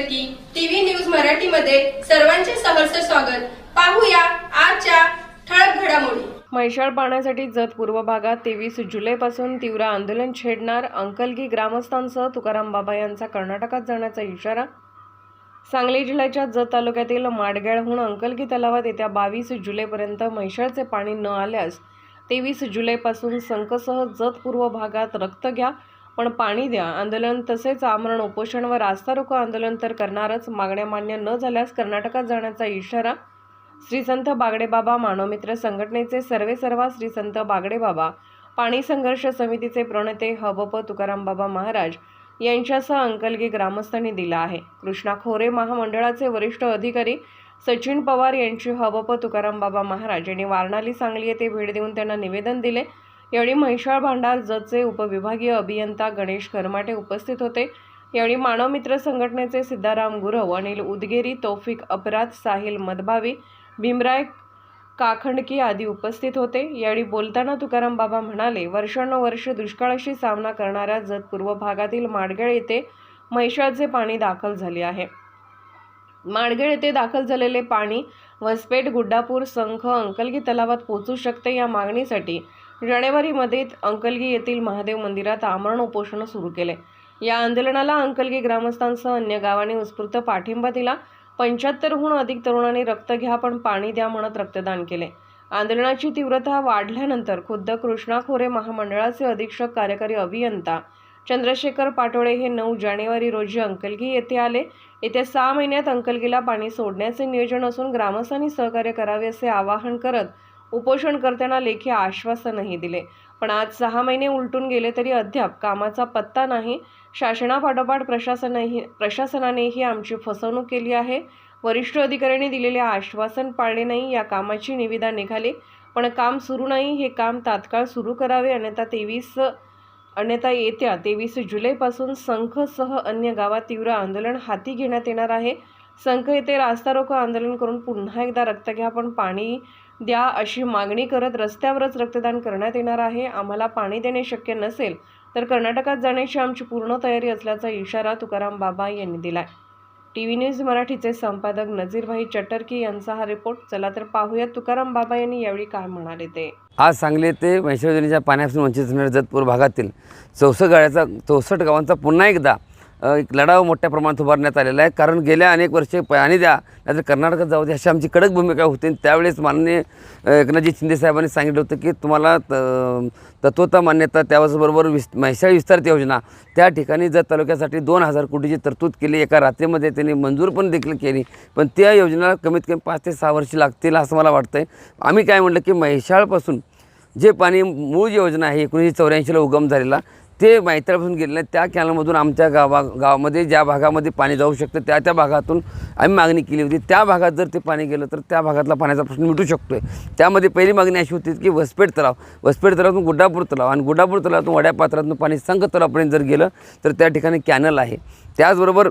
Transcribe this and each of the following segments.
की TV news मराठीमध्ये सर्वांचे सहर्ष स्वागत. पाहूया आजच्या ठळक घडामोडी. म्हैसाळ पाण्यासाठी जत पूर्व भागात तेवीस जुलैपासून तीव्र आंदोलन छेडणार अंकलगी ग्रामस्थांसह तुकाराम बाबा यांचा कर्नाटकात जाण्याचा इशारा. सांगली जिल्ह्याच्या जत तालुक्यातील माडगेळहून अंकलगी तलावात येत्या बावीस जुलैपर्यंत म्हैसाळचे पाणी न आल्यास तेवीस जुलैपासून संकसह जत पूर्व भागात रक्त घ्या पण पाणी द्या. आंदोलन तसेच आमरण उपोषण व रास्ता रोको आंदोलन तर करणारच. मागण्या मान्य न झाल्यास कर्नाटकात जाण्याचा इशारा श्री संत बागडेबाबा मानवमित्र संघटनेचे सर्वे सर्वा श्री संत बागडेबाबा पाणी संघर्ष समितीचे प्रणेते हबप तुकारामबाबा महाराज यांच्यासह अंकलगी ग्रामस्थांनी दिला आहे. कृष्णा खोरे महामंडळाचे वरिष्ठ अधिकारी सचिन पवार यांची हबप तुकारामबाबा महाराज यांनी वारणाली सांगली येथे भेट देऊन त्यांना निवेदन दिले. यावेळी म्हैसाळ भांडार जतचे उपविभागीय अभियंता गणेश करमाटे उपस्थित होते. यावेळी मानवमित्र संघटनेचे सिद्धाराम गुरव अनिल उदगेरी तौफिक अपराध साहिल मदभावी भीमराय काखंडकी आदी उपस्थित होते. यावेळी बोलताना तुकाराम बाबा म्हणाले वर्षानुवर्ष दुष्काळाशी सामना करणाऱ्या जत पूर्व भागातील माडगेळ येथे म्हैसाळचे पाणी दाखल झाले आहे. माडगेळ येथे दाखल झालेले पाणी वसपेट गुड्डापूर संख अंकलगी तलावात पोहोचू शकते या मागणीसाठी जानेवारीमध्ये अंकलगी येथील महादेव मंदिरात आमरण उपोषण सुरू केले. या आंदोलनाला अंकलगी ग्रामस्थांसह अन्य गावांनी उत्स्फूर्त पाठिंबा दिला. पंच्याहत्तरहून अधिक तरुणांनी रक्त घ्या पण पाणी द्या म्हणत रक्तदान केले. आंदोलनाची तीव्रता वाढल्यानंतर खुद्द कृष्णा खोरे महामंडळाचे अधीक्षक कार्यकारी अभियंता चंद्रशेखर पाटोळे हे नऊ जानेवारी रोजी अंकलगी येथे आले. येत्या सहा महिन्यात अंकलगीला पाणी सोडण्याचे नियोजन असून ग्रामस्थांनी सहकार्य करावे असे आवाहन करत उपोषणकर्त्यांना लेखी आश्वासनही दिले. पण आज सहा महिने उलटून गेले तरी अद्याप कामाचा पत्ता नाही. शासनापाठोपाठ प्रशासनही प्रशासनानेही आमची फसवणूक केली आहे. वरिष्ठ अधिकाऱ्यांनी दिलेले आश्वासन पाळले नाही या कामाची निविदा निघाली. पण काम सुरू नाही हे काम तात्काळ सुरू करावे अन्यथा तेवीस अन्यथा येत्या तेवीस जुलैपासून संखसह अन्य गावात तीव्र आंदोलन हाती घेण्यात येणार आहे. संख येथे रास्ता रोको आंदोलन करून पुन्हा एकदा रक्त घ्या पण पाणी द्या अशी मागणी करत रस्त्यावरच रक्तदान करण्यात येणार आहे. आम्हाला पाणी देणे शक्य नसेल तर कर्नाटकात जाण्याची आमची पूर्ण तयारी असल्याचा इशारा तुकाराम बाबा यांनी दिलाय. टी व्ही न्यूज मराठीचे संपादक नजीरभाई चटर्की यांचा हा रिपोर्ट. चला तर पाहूया तुकाराम बाबा यांनी यावेळी काय म्हणाले ते. आज सांगली ते म्हैसूर योजनेच्या पाण्यापासून वंचित जतपूर भागातील चौसष्ट गाड्याचा चौसष्ट गावांचा पुन्हा एकदा लढाव मोठ्या प्रमाणात उभारण्यात आलेला आहे. कारण गेल्या अनेक वर्षे पाणी द्या नाहीतर कर्नाटकात जाऊ दे अशी आमची कडक भूमिका होती. आणि त्यावेळेस माननीय एकनाथजी शिंदे साहेबांनी सांगितलं होतं की तुम्हाला त- तत्वता मान्यता त्याचबरोबर विस म्हैसाळ विस्तारित योजना त्या ठिकाणी जर तालुक्यासाठी दोन हजार कोटीची तरतूद केली. एका रात्रीमध्ये त्यांनी मंजूर पण देखील केली. पण त्या योजनेला कमीत कमी पाच ते सहा वर्ष लागतील असं मला वाटतं आहे आम्ही काय म्हटलं की म्हैसाळपासून जे पाणी मूळ योजना आहे एकोणीसशे चौऱ्याऐंशीला उगम झालेला ते मैत्रापासून गेलेलं त्या कॅनलमधून आमच्या गावा गावामध्ये ज्या भागामध्ये पाणी जाऊ शकतं त्या त्या भागातून आम्ही मागणी केली होती. त्या भागात जर ते पाणी गेलं तर त्या भागातला पाण्याचा प्रश्न मिटू शकतो आहे त्यामध्ये पहिली मागणी अशी होती की वसपेट तलाव. वसपेट तलावातून गुड्डापूर तलाव आणि गुड्डापूर तलावातून वड्या पात्रातून पाणी संघ तलावपर्यंत जर गेलं तर त्या ठिकाणी कॅनल आहे. त्याचबरोबर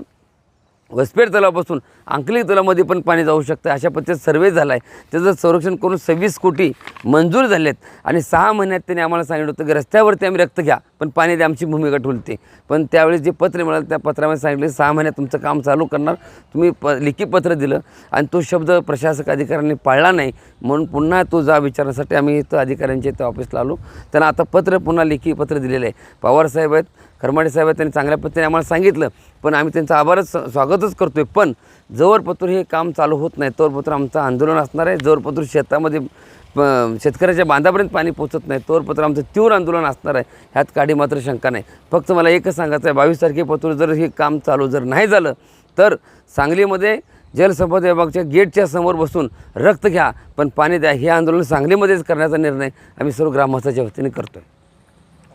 वसपेट तलावापासून अंकली तलावामध्ये पण पाणी जाऊ शकतं. अशा पद्धतीचा सर्वे झाला आहे त्याचं संरक्षण करून सव्वीस कोटी मंजूर झाले आहेत आणि सहा महिन्यात त्यांनी आम्हाला सांगितलं होतं की रस्त्यावरती आम्ही रक्त घ्या पण पाणी द्या आमची भूमिका ठुलते पण त्यावेळेस जे पत्र मिळालं त्या पत्रामध्ये सांगितले सहा महिन्यात तुमचं काम चालू करणार. तुम्ही प लेखी पत्र दिलं आणि तो शब्द प्रशासक अधिकाऱ्यांनी पाळला नाही. म्हणून पुन्हा तो जा विचारण्यासाठी आम्ही इथं अधिकाऱ्यांच्या इथं ऑफिसला आलो. त्यांना आता पत्र पुन्हा लेखी पत्र दिलेलं आहे. पवारसाहेब आहेत. करमाडे साहेब त्यांनी चांगल्या पद्धतीने आम्हाला सांगितलं. पण आम्ही त्यांचं आभारच स्वागतच करतो आहे पण जवळपत्र हे काम चालू होत नाही. तोवरपत्र आमचं आंदोलन असणार आहे. जवळपत्र शेतामध्ये प- शेतकऱ्याच्या बांधापर्यंत पाणी पोचत नाही. तोवरपत्र आमचं तीव्र आंदोलन असणार आहे. ह्यात काडी मात्र शंका नाही. फक्त मला एकच सांगायचं आहे. बावीस तारखेपासून जर हे काम चालू जर नाही झालं तर सांगलीमध्ये जलसंपदा विभागाच्या गेटच्या समोर बसून रक्त घ्या पण पाणी द्या. हे आंदोलन सांगलीमध्येच करण्याचा निर्णय आम्ही सर्व ग्रामस्थाच्या वतीने करतो आहे